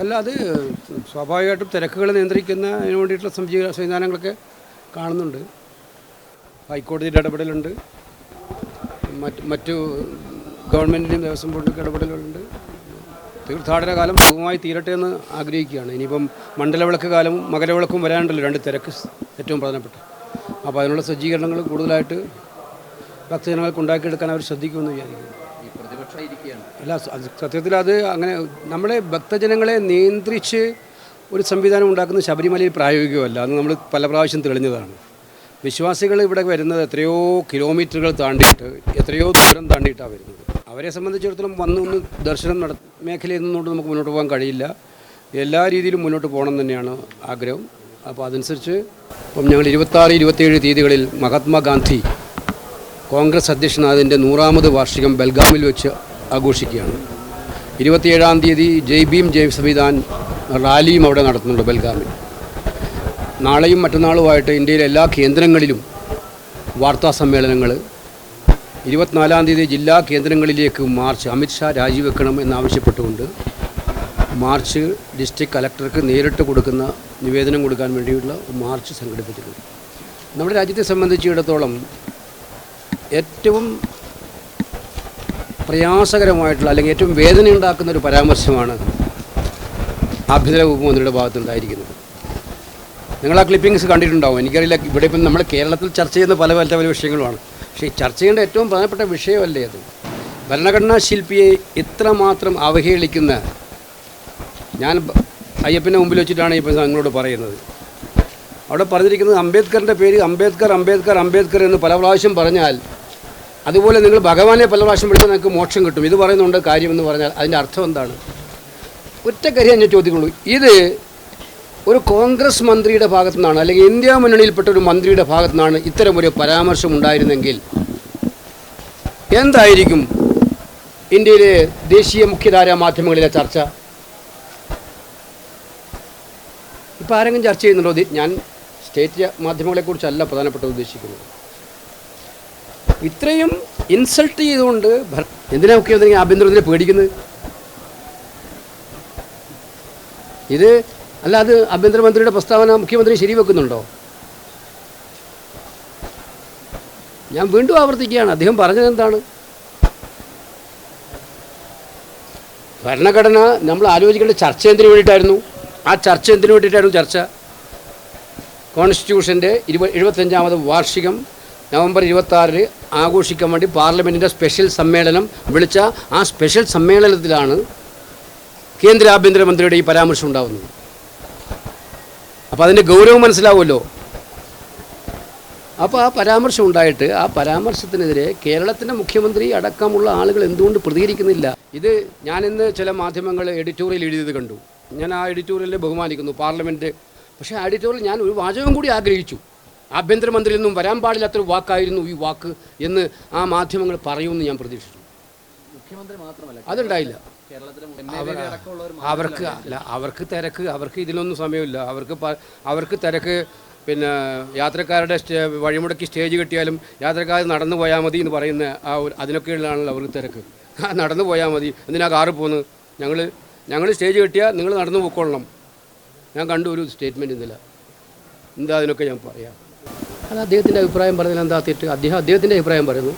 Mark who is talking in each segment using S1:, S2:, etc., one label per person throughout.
S1: അല്ല അത് സ്വാഭാവികമായിട്ടും തിരക്കുകൾ നിയന്ത്രിക്കുന്നതിന് വേണ്ടിയിട്ടുള്ള സംജീവ സംവിധാനങ്ങളൊക്കെ കാണുന്നുണ്ട്. ഹൈക്കോടതിയുടെ ഇടപെടലുണ്ട്. മറ്റ് മറ്റു ഗവൺമെന്റിന്റെയും ദേവസ്വം ബോർഡിന്റെ ഇടപെടലുണ്ട് തീർത്ഥാടന കാലം സുഖമായി തീരട്ടെ എന്ന് ആഗ്രഹിക്കുകയാണ്. ഇനിയിപ്പം മണ്ഡലവിളക്ക് കാലവും മകരവിളക്കും വരാനുണ്ടല്ലോ രണ്ട് തിരക്ക് ഏറ്റവും പ്രധാനപ്പെട്ട. അപ്പോൾ അതിനുള്ള സജ്ജീകരണങ്ങൾ കൂടുതലായിട്ട് ഭക്തജനങ്ങൾക്ക് ഉണ്ടാക്കിയെടുക്കാൻ അവർ ശ്രദ്ധിക്കുമെന്ന് വിചാരിക്കുന്നു. അല്ല സത്യത്തിൽ അത് അങ്ങനെ നമ്മളെ ഭക്തജനങ്ങളെ നിയന്ത്രിച്ച് ഒരു സംവിധാനം ഉണ്ടാക്കുന്ന ശബരിമലയിൽ പ്രായോഗികമല്ല. അത് നമ്മൾ പല പ്രാവശ്യം തെളിഞ്ഞതാണ്. വിശ്വാസികൾ ഇവിടെ വരുന്നത് എത്രയോ കിലോമീറ്ററുകൾ താണ്ടിയിട്ട് എത്രയോ ദൂരം താണ്ടിയിട്ടാണ് വരുന്നത്. അവരെ സംബന്ധിച്ചിടത്തോളം വന്ന് ഒന്ന് ദർശനം നട മേഖലയിൽ നിന്നുകൊണ്ട് നമുക്ക് മുന്നോട്ട് പോകാൻ കഴിയില്ല. എല്ലാ രീതിയിലും മുന്നോട്ട് പോകണം തന്നെയാണ് ആഗ്രഹം. അപ്പോൾ അതനുസരിച്ച് ഇപ്പം ഞങ്ങൾ ഇരുപത്താറ് ഇരുപത്തേഴ് തീയതികളിൽ മഹാത്മാഗാന്ധി കോൺഗ്രസ് അധ്യക്ഷനായതിന്റെ നൂറാമത് വാർഷികം ബൽഗാമിൽ വെച്ച് ആഘോഷിക്കുകയാണ്. ഇരുപത്തിയേഴാം തീയതി ജയ് ഭീം ജയ് സംവിധാൻ റാലിയും അവിടെ നടത്തുന്നുണ്ട് ബൽഗാമിൽ. നാളെയും മറ്റന്നാളുമായിട്ട് ഇന്ത്യയിലെ എല്ലാ കേന്ദ്രങ്ങളിലും വാർത്താ സമ്മേളനങ്ങൾ. ഇരുപത്തിനാലാം തീയതി ജില്ലാ കേന്ദ്രങ്ങളിലേക്ക് മാർച്ച് അമിത്ഷാ രാജിവെക്കണം എന്നാവശ്യപ്പെട്ടുകൊണ്ട് മാർച്ച് ഡിസ്ട്രിക്ട് കലക്ടർക്ക് നേരിട്ട് കൊടുക്കുന്ന നിവേദനം കൊടുക്കാൻ വേണ്ടിയുള്ള മാർച്ച് സംഘടിപ്പിച്ചിട്ടുണ്ട്. നമ്മുടെ രാജ്യത്തെ സംബന്ധിച്ചിടത്തോളം ഏറ്റവും പ്രയാസകരമായിട്ടുള്ള അല്ലെങ്കിൽ ഏറ്റവും വേദന ഉണ്ടാക്കുന്ന ഒരു പരാമർശമാണ് ആഭ്യന്തര വകുപ്പ് മന്ത്രിയുടെ ഭാഗത്തുണ്ടായിരിക്കുന്നത്. നിങ്ങൾ ആ ക്ലിപ്പിങ്സ് കണ്ടിട്ടുണ്ടാവും. എനിക്കറിയില്ല ഇവിടെ ഇപ്പം നമ്മൾ കേരളത്തിൽ ചർച്ച ചെയ്യുന്ന പല പല പല വിഷയങ്ങളുമാണ്. പക്ഷേ ചർച്ച ചെയ്യേണ്ട ഏറ്റവും പ്രധാനപ്പെട്ട വിഷയമല്ലേ അത്? ഭരണഘടനാ ശില്പിയെ ഇത്രമാത്രം അവഹേളിക്കുന്ന ഞാൻ അയ്യപ്പന്റെ മുമ്പിൽ വെച്ചിട്ടാണ് ഇപ്പം നിങ്ങളോട് പറയുന്നത്. അവിടെ പറഞ്ഞിരിക്കുന്നത് അംബേദ്കറിന്റെ പേര് അംബേദ്കർ അംബേദ്കർ അംബേദ്കർ എന്ന് പല പ്രാവശ്യം പറഞ്ഞാൽ അതുപോലെ നിങ്ങൾ ഭഗവാനെ പല പ്രാവശ്യം വിളിച്ചാൽ നിങ്ങൾക്ക് മോക്ഷം കിട്ടും. ഇത് പറയുന്നുണ്ട് കാര്യമെന്ന് പറഞ്ഞാൽ അതിന്റെ അർത്ഥം എന്താണ്? ഒറ്റ കാര്യം ഞാൻ ചോദിക്കുള്ളൂ ഇത് ഒരു കോൺഗ്രസ് മന്ത്രിയുടെ ഭാഗത്തു നിന്നാണ് അല്ലെങ്കിൽ ഇന്ത്യ മുന്നണിയിൽപ്പെട്ട ഒരു മന്ത്രിയുടെ ഭാഗത്തു നിന്നാണ് ഇത്തരമൊരു പരാമർശം ഉണ്ടായിരുന്നെങ്കിൽ എന്തായിരിക്കും ഇന്ത്യയിലെ ദേശീയ മുഖ്യധാരാ മാധ്യമങ്ങളിലെ ചർച്ച? ഇപ്പോൾ ആരെങ്കിലും ചർച്ച ചെയ്യുന്നുണ്ടോ? ഞാൻ സ്റ്റേറ്റ് മാധ്യമങ്ങളെക്കുറിച്ചല്ല പ്രധാനപ്പെട്ടത് ഉദ്ദേശിക്കുന്നത്. ഇത്രയും ഇൻസൾട്ട് ചെയ്തുകൊണ്ട് എന്തിനാ മുഖ്യമന്ത്രി ആഭ്യന്തരത്തിനെ പേടിക്കുന്നത്? ഇത് അല്ല അത് ആഭ്യന്തരമന്ത്രിയുടെ പ്രസ്താവന മുഖ്യമന്ത്രി ശരിവെക്കുന്നുണ്ടോ? ഞാൻ വീണ്ടും ആവർത്തിക്കുകയാണ്. അദ്ദേഹം പറഞ്ഞത് എന്താണ്? ഭരണഘടന നമ്മൾ ആലോചിക്കേണ്ട ചർച്ച എന്തിനു വേണ്ടിയിട്ടായിരുന്നു? ആ ചർച്ച എന്തിനു വേണ്ടിയിട്ടായിരുന്നു ചർച്ച? കോൺസ്റ്റിറ്റ്യൂഷന്റെ ഇരുപ എഴുപത്തഞ്ചാമത് വാർഷികം നവംബർ ഇരുപത്താറിന് ആഘോഷിക്കാൻ വേണ്ടി പാർലമെന്റിന്റെ സ്പെഷ്യൽ സമ്മേളനം വിളിച്ച ആ സ്പെഷ്യൽ സമ്മേളനത്തിലാണ് കേന്ദ്ര ആഭ്യന്തരമന്ത്രിയുടെ ഈ പരാമർശം ഉണ്ടാകുന്നത് അപ്പോൾ അതിന്റെ ഗൗരവം മനസ്സിലാവുമല്ലോ? അപ്പോൾ ആ പരാമർശം ഉണ്ടായിട്ട് ആ പരാമർശത്തിനെതിരെ കേരളത്തിന്റെ മുഖ്യമന്ത്രി അടക്കമുള്ള ആളുകൾ എന്തുകൊണ്ട് പ്രതികരിക്കുന്നില്ല? ഇത് ഞാനിന്ന് ചില മാധ്യമങ്ങൾ എഡിറ്റോറിയൽ എഴുതിയത് കണ്ടു. ഞാൻ ആ എഡിറ്റോറിയലിനെ ബഹുമാനിക്കുന്നു പാർലമെന്റ് പക്ഷേ ആ എഡിറ്റോറിയൽ ഞാൻ ഒരു വാചകം കൂടി ആഗ്രഹിച്ചു. ആഭ്യന്തരമന്ത്രിയിൽ നിന്നും വരാൻ പാടില്ലാത്തൊരു വാക്കായിരുന്നു ഈ വാക്ക് എന്ന് ആ മാധ്യമങ്ങൾ പറയുമെന്ന് ഞാൻ പ്രതീക്ഷിച്ചു.
S2: മുഖ്യമന്ത്രി മാത്രമല്ല
S1: അതുണ്ടായില്ല. അവർക്ക് അല്ല അവർക്ക് തിരക്ക് അവർക്ക് ഇതിനൊന്നും സമയമില്ല. അവർക്ക് അവർക്ക് തിരക്ക് പിന്നെ യാത്രക്കാരുടെ സ്റ്റേ വഴിമുടക്കി സ്റ്റേജ് കിട്ടിയാലും യാത്രക്കാർ നടന്നു പോയാൽ മതി എന്ന് പറയുന്ന ആ ഒരു അതിനൊക്കെയുള്ളതാണല്ലോ അവർക്ക് തിരക്ക്. നടന്നു പോയാൽ മതി. എന്തിനാ കാറ് പോകുന്നത്? ഞങ്ങൾ ഞങ്ങൾ സ്റ്റേജ് കിട്ടിയാൽ നിങ്ങൾ നടന്നു പോയിക്കൊള്ളണം ഞാൻ കണ്ടു ഒരു സ്റ്റേറ്റ്മെന്റ് ഇന്നില്ല എന്താ അതിനൊക്കെ ഞാൻ പറയാം? അത് അദ്ദേഹത്തിന്റെ അഭിപ്രായം പറഞ്ഞതിൽ എന്താ തെറ്റ്? അദ്ദേഹം അദ്ദേഹത്തിന്റെ അഭിപ്രായം പറയുന്നു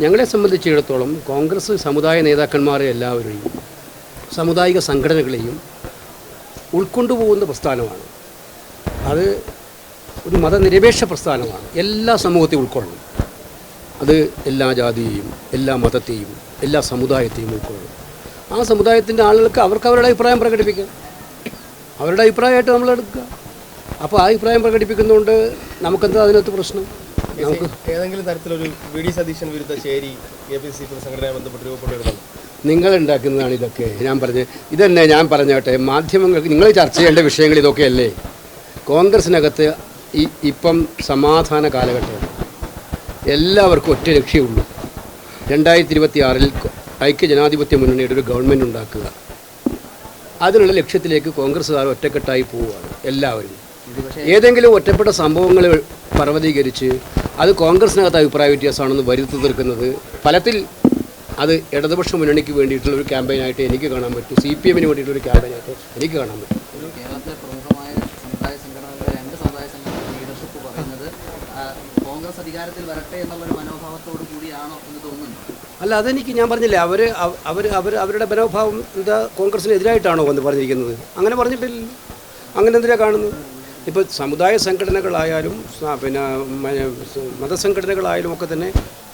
S1: ഞങ്ങളെ സംബന്ധിച്ചിടത്തോളം കോൺഗ്രസ് സമുദായ നേതാക്കന്മാരെ എല്ലാവരെയും സാമുദായിക സംഘടനകളെയും ഉൾക്കൊണ്ടുപോകുന്ന പ്രസ്ഥാനമാണ്. അത് ഒരു മതനിരപേക്ഷ പ്രസ്ഥാനമാണ്. എല്ലാ സമൂഹത്തെയും ഉൾക്കൊള്ളണം. അത് എല്ലാ ജാതിയെയും എല്ലാ മതത്തെയും എല്ലാ സമുദായത്തെയും ഉൾക്കൊള്ളണം. ആ സമുദായത്തിന്റെ ആളുകൾക്ക് അവർക്ക് അവരുടെ അഭിപ്രായം പ്രകടിപ്പിക്കാം. അവരുടെ അഭിപ്രായമായിട്ട് നമ്മൾ എടുക്കുക. അപ്പോൾ ആ അഭിപ്രായം പ്രകടിപ്പിക്കുന്നതുകൊണ്ട് നമുക്കെന്താ അതിനകത്ത് പ്രശ്നം? നമുക്ക്
S3: ഏതെങ്കിലും തരത്തിലൊരു വി ഡി സതീശൻ വിരുദ്ധ ചേരി കെ പി സി സംഘടനയെ ബന്ധപ്പെട്ട് രൂപപ്പെട്ടു
S1: നിങ്ങൾ ഉണ്ടാക്കുന്നതാണ് ഇതൊക്കെ. ഞാൻ പറഞ്ഞ് ഇതന്നെ ഞാൻ പറഞ്ഞോട്ടെ മാധ്യമങ്ങൾക്ക് നിങ്ങൾ ചർച്ച ചെയ്യേണ്ട വിഷയങ്ങൾ ഇതൊക്കെയല്ലേ? കോൺഗ്രസിനകത്ത് ഈ ഇപ്പം സമാധാന കാലഘട്ടമാണ്. എല്ലാവർക്കും ഒറ്റ ലക്ഷ്യമുള്ളൂ രണ്ടായിരത്തി ഇരുപത്തി ആറിൽ ഐക്യ ജനാധിപത്യ മുന്നണിയുടെ ഒരു ഗവൺമെന്റ് ഉണ്ടാക്കുക. അതിനുള്ള ലക്ഷ്യത്തിലേക്ക് കോൺഗ്രസ്സുകാർ ഒറ്റക്കെട്ടായി പോവുകയാണ്. എല്ലാവരും. ഏതെങ്കിലും ഒറ്റപ്പെട്ട സംഭവങ്ങൾ പർവതീകരിച്ച് അത് കോൺഗ്രസിനകത്ത് അഭിപ്രായ വ്യത്യാസമാണെന്ന് വരുത്തി തീർക്കുന്നത് ഫലത്തിൽ അത് ഇടതുപക്ഷ മുന്നണിക്ക് വേണ്ടിയിട്ടുള്ള ഒരു ക്യാമ്പയിനായിട്ട് എനിക്ക് കാണാൻ പറ്റും. സി പി എമ്മിന് വേണ്ടിയിട്ടുള്ള ഒരു ക്യാമ്പയിനായിട്ട് എനിക്ക് കാണാൻ പറ്റും.
S2: അധികാരത്തിൽ വരട്ടെ എന്നുള്ളൊരു മനോഭാവത്തോടു കൂടിയാണോ എന്ന് തോന്നുന്നു?
S1: അല്ല അതെനിക്ക് ഞാൻ പറഞ്ഞില്ലേ അവർ അവർ അവർ അവരുടെ മനോഭാവം എന്താ കോൺഗ്രസിനെതിരായിട്ടാണോ എന്ന് പറഞ്ഞിരിക്കുന്നത്? അങ്ങനെ പറഞ്ഞിട്ടില്ല. അങ്ങനെ എന്തിനാ കാണുന്നത്? ഇപ്പോൾ സമുദായ സംഘടനകളായാലും പിന്നെ മതസംഘടനകളായാലും ഒക്കെ തന്നെ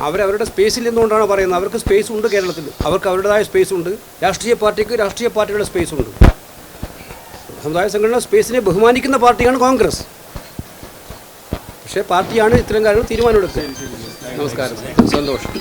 S1: അവരവരുടെ സ്പേസിൽ നിന്നുകൊണ്ടാണ് പറയുന്നത്. അവർക്ക് സ്പേസ് ഉണ്ട് കേരളത്തിൽ. അവർക്ക് അവരുടേതായ സ്പേസ് ഉണ്ട്. രാഷ്ട്രീയ പാർട്ടിക്ക് രാഷ്ട്രീയ പാർട്ടിയുടെ സ്പേസ് ഉണ്ട്. സമുദായ സംഘടന സ്പേസിനെ ബഹുമാനിക്കുന്ന പാർട്ടിയാണ് കോൺഗ്രസ്. പക്ഷേ പാർട്ടിയാണ് ഇത്തരം കാര്യങ്ങൾ തീരുമാനമെടുക്കുന്നത് നമസ്കാരം. സന്തോഷം.